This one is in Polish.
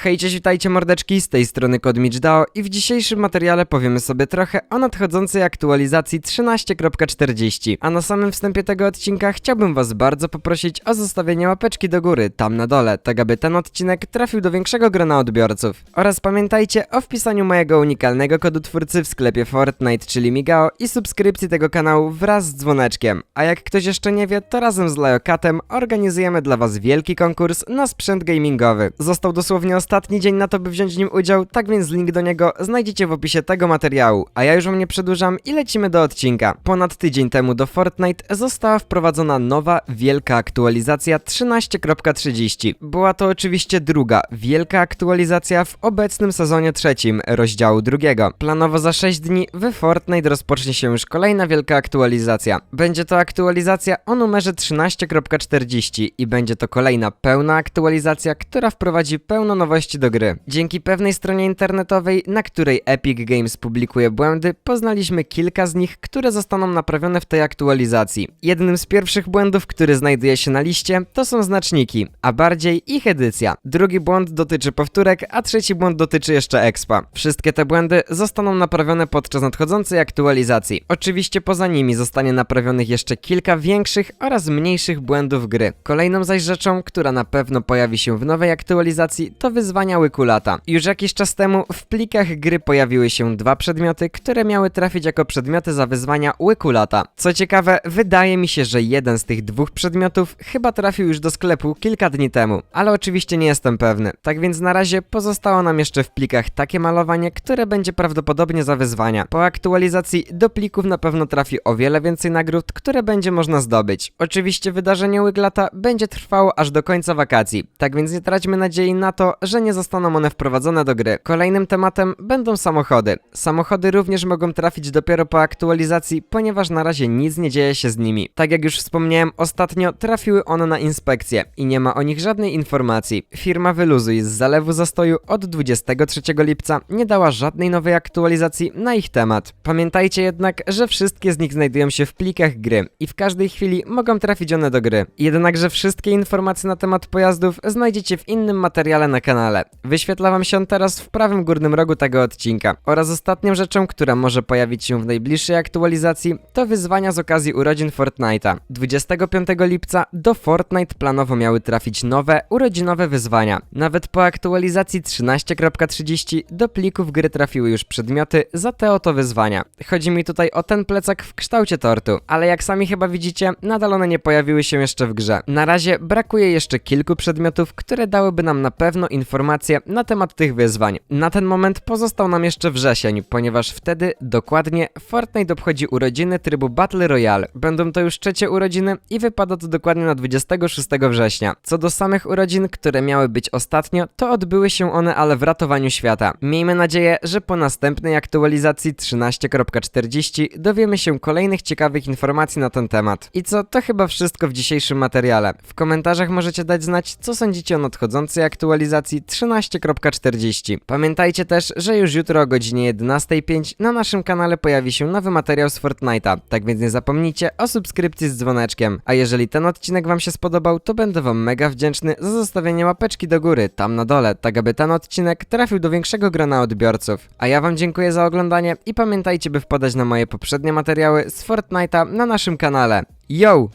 Hej, cześć, witajcie mordeczki, z tej strony Kod Dao i w dzisiejszym materiale powiemy sobie trochę o nadchodzącej aktualizacji 13.40. A na samym wstępie tego odcinka chciałbym was bardzo poprosić o zostawienie łapeczki do góry, tam na dole, tak aby ten odcinek trafił do większego grona odbiorców. Oraz pamiętajcie o wpisaniu mojego unikalnego kodu twórcy w sklepie Fortnite, czyli Migao i subskrypcji tego kanału wraz z dzwoneczkiem. A jak ktoś jeszcze nie wie, to razem z Leokatem organizujemy dla was wielki konkurs na sprzęt gamingowy. Został dosłownie ostatni dzień na to, by wziąć w nim udział, tak więc link do niego znajdziecie w opisie tego materiału. A ja już wam nie przedłużam i lecimy do odcinka. Ponad tydzień temu do Fortnite została wprowadzona nowa, wielka aktualizacja 13.30. Była to oczywiście druga, wielka aktualizacja w obecnym sezonie trzecim, rozdziału drugiego. Planowo za 6 dni w Fortnite rozpocznie się już kolejna wielka aktualizacja. Będzie to aktualizacja o numerze 13.40 i będzie to kolejna pełna aktualizacja, która wprowadzi pełno nowości do gry. Dzięki pewnej stronie internetowej, na której Epic Games publikuje błędy, poznaliśmy kilka z nich, które zostaną naprawione w tej aktualizacji. Jednym z pierwszych błędów, który znajduje się na liście, to są znaczniki, a bardziej ich edycja. Drugi błąd dotyczy powtórek, a trzeci błąd dotyczy jeszcze expa. Wszystkie te błędy zostaną naprawione podczas nadchodzącej aktualizacji. Oczywiście poza nimi zostanie naprawionych jeszcze kilka większych oraz mniejszych błędów gry. Kolejną zaś rzeczą, która na pewno pojawi się w nowej aktualizacji, to wyzwania Łykulata. Już jakiś czas temu w plikach gry pojawiły się dwa przedmioty, które miały trafić jako przedmioty za wyzwania Łykulata. Co ciekawe, wydaje mi się, że jeden z tych dwóch przedmiotów chyba trafił już do sklepu kilka dni temu, ale oczywiście nie jestem pewny. Tak więc na razie pozostało nam jeszcze w plikach takie malowanie, które będzie prawdopodobnie za wyzwania. Po aktualizacji do plików na pewno trafi o wiele więcej nagród, które będzie można zdobyć. Oczywiście wydarzenie Łyglata będzie trwało aż do końca wakacji, tak więc nie traćmy nadziei na to, że nie zostaną one wprowadzone do gry. Kolejnym tematem będą samochody. Samochody również mogą trafić dopiero po aktualizacji, ponieważ na razie nic nie dzieje się z nimi. Tak jak już wspomniałem, ostatnio trafiły one na inspekcję i nie ma o nich żadnej informacji. Firma Wyluzuj z zalewu zastoju od 23 lipca nie dała żadnej nowej aktualizacji na ich temat. Pamiętajcie jednak, że wszystkie z nich znajdują się w plikach gry i w każdej chwili mogą trafić one do gry. Jednakże wszystkie informacje na temat pojazdów znajdziecie w innym materiale na kanale. Wyświetla wam się on teraz w prawym górnym rogu tego odcinka. Oraz ostatnią rzeczą, która może pojawić się w najbliższej aktualizacji, to wyzwania z okazji urodzin Fortnite'a. 25 lipca do Fortnite planowo miały trafić nowe, urodzinowe wyzwania. Nawet po aktualizacji 13.30 do plików gry trafiły już przedmioty za te oto wyzwania. Chodzi mi tutaj o ten plecak w kształcie tortu, ale jak sami chyba widzicie, nadal one nie pojawiły się jeszcze w grze. Na razie brakuje jeszcze kilku przedmiotów, które dałyby nam na pewno informacje na temat tych wyzwań. Na ten moment pozostał nam jeszcze wrzesień, ponieważ wtedy dokładnie Fortnite obchodzi urodziny trybu Battle Royale. Będą to już trzecie urodziny i wypada to dokładnie na 26 września. Co do samych urodzin, które miały być ostatnio, to odbyły się one ale w ratowaniu świata. Miejmy nadzieję, że po następnej aktualizacji 13.40 dowiemy się kolejnych ciekawych informacji na ten temat. I co, to chyba wszystko w dzisiejszym materiale. W komentarzach możecie dać znać, co sądzicie o nadchodzącej aktualizacji 13.40. Pamiętajcie też, że już jutro o godzinie 11.05 na naszym kanale pojawi się nowy materiał z Fortnite'a, tak więc nie zapomnijcie o subskrypcji z dzwoneczkiem. A jeżeli ten odcinek wam się spodobał, to będę wam mega wdzięczny za zostawienie łapeczki do góry, tam na dole, tak aby ten odcinek trafił do większego grona odbiorców. A ja wam dziękuję za oglądanie i pamiętajcie, by wpadać na moje poprzednie materiały z Fortnite'a na naszym kanale. Yo!